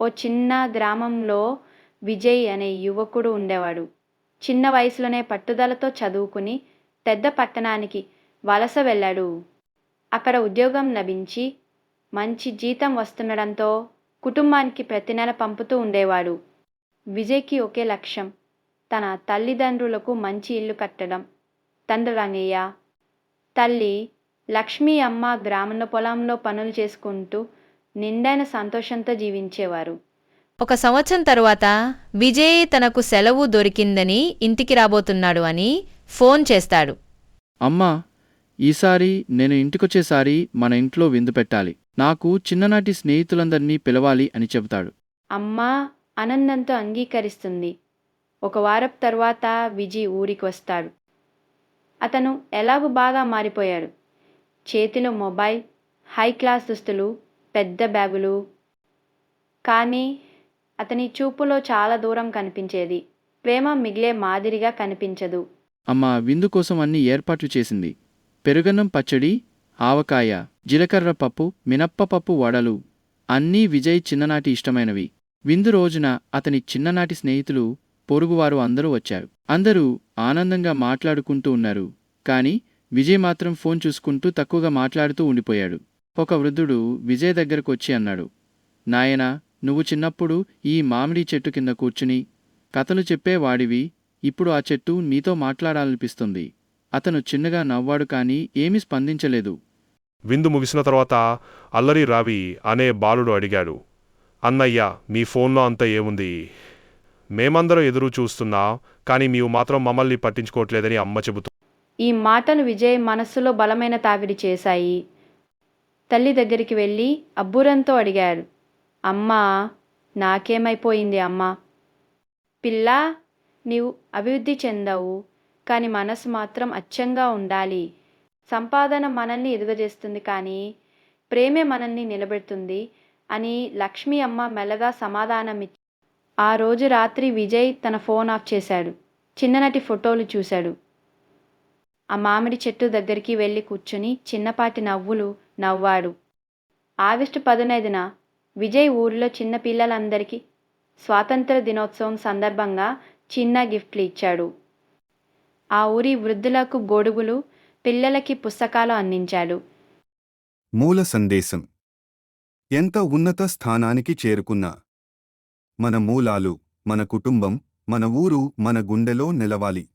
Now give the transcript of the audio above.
ఓ చిన్న గ్రామంలో విజయ్ అనే యువకుడు ఉండేవాడు. చిన్న వయసులోనే పట్టుదలతో చదువుకుని పెద్ద పట్టణానికి వలస వెళ్ళాడు. అక్కడ ఉద్యోగం లభించి మంచి జీతం వస్తుండడంతో కుటుంబానికి ప్రతి నెల పంపుతూ ఉండేవాడు. విజయ్కి ఒకే లక్ష్యం తన తల్లిదండ్రులకు మంచి ఇల్లు కట్టడం. తండ్రి రంగయ్య తల్లి లక్ష్మీ అమ్మ గ్రామంలో పొలంలో పనులు చేసుకుంటూ నిండైన సంతోషంతో జీవించేవారు. ఒక సంవత్సరం తరువాత విజయ్ తనకు సెలవు దొరికిందని ఇంటికి రాబోతున్నాడు అని ఫోన్ చేస్తాడు. అమ్మా ఈసారి నేను ఇంటికొచ్చేసారి మన ఇంట్లో విందు పెట్టాలి. నాకు చిన్ననాటి స్నేహితులందరినీ పిలవాలి అని చెబుతాడు. అమ్మ ఆనందంతో అంగీకరిస్తుంది. ఒక వారం తర్వాత విజయ్ ఊరికి వస్తాడు. అతను ఎలాగూ బాగా మారిపోయాడు. చేతిలో మొబైల్ హై క్లాస్ దుస్తులు పెద్ద బ్యాగులు. కానీ అతని చూపులో చాలా దూరం కనిపించేది. ప్రేమ మిగిలే మాదిరిగా కనిపించదు. అమ్మ విందు కోసం అన్ని ఏర్పాట్లు చేసింది. పెరుగన్నం పచ్చడి ఆవకాయ జీలకర్ర పప్పు మినప్ప పప్పు వడలు. అన్నీ విజయ్ చిన్ననాటి ఇష్టమైనవి. విందు రోజున అతని చిన్ననాటి స్నేహితులు పొరుగువారు అందరూ వచ్చారు. అందరూ ఆనందంగా మాట్లాడుకుంటూ ఉన్నారు. కాని విజయ్ మాత్రం ఫోన్ చూసుకుంటూ తక్కువగా మాట్లాడుతూ ఉండిపోయాడు. ఒక వృద్ధుడు విజయ్ దగ్గరకు వచ్చి అన్నాడు నాయనా నువ్వు చిన్నప్పుడు ఈ మామిడి చెట్టు కింద కూర్చుని కథలు చెప్పేవాడివి ఇప్పుడు ఆ చెట్టు నీతో మాట్లాడాలనిపిస్తుంది. అతను చిన్నగా నవ్వాడు కాని ఏమీ స్పందించలేదు. విందు ముగిసిన తర్వాత అల్లరి రావి అనే బాలుడు అడిగాడు అన్నయ్య మీ ఫోన్లో అంత ఏముంది? మేమందరం ఎదురు చూస్తున్నా కానీ నీవు మాత్రం మమ్మల్ని పట్టించుకోవట్లేదని అమ్మ చెబుతూ ఈ మాటలు విజయ్ మనస్సులో బలమైన తాకిడి చేశాయి. తల్లి దగ్గరికి వెళ్ళి అబ్బురంతో అడిగారు అమ్మా నాకేమైపోయింది అమ్మా. పిల్ల నీవు అభివృద్ధి చెందవు కానీ మనసు మాత్రం అచ్చంగా ఉండాలి. సంపాదన మనల్ని ఎదుగజేస్తుంది కానీ ప్రేమే మనల్ని నిలబెడుతుంది అని లక్ష్మీ అమ్మ మెల్లగా సమాధానమిచ్చి ఆ రోజు రాత్రి విజయ్ తన ఫోన్ ఆఫ్ చేశాడు చిన్ననాటి ఫోటోలు చూశాడు. ఆ మామిడి చెట్టు దగ్గరికి వెళ్ళి కూర్చుని చిన్నపాటి నవ్వులు నవ్వాడు. ఆగస్టు పదునైదున విజయ్ ఊరిలో చిన్న పిల్లలందరికీ స్వాతంత్ర దినోత్సవం సందర్భంగా చిన్న గిఫ్ట్లు ఇచ్చాడు. ఆ ఊరి వృద్ధులకు గొడుగులు పిల్లలకి పుస్తకాలు అందించాడు. మూల సందేశం. ఎంత ఉన్నత స్థానానికి చేరుకున్నా మన మూలాలు మన కుటుంబం మన ఊరు మన గుండెలో నిలవాలి.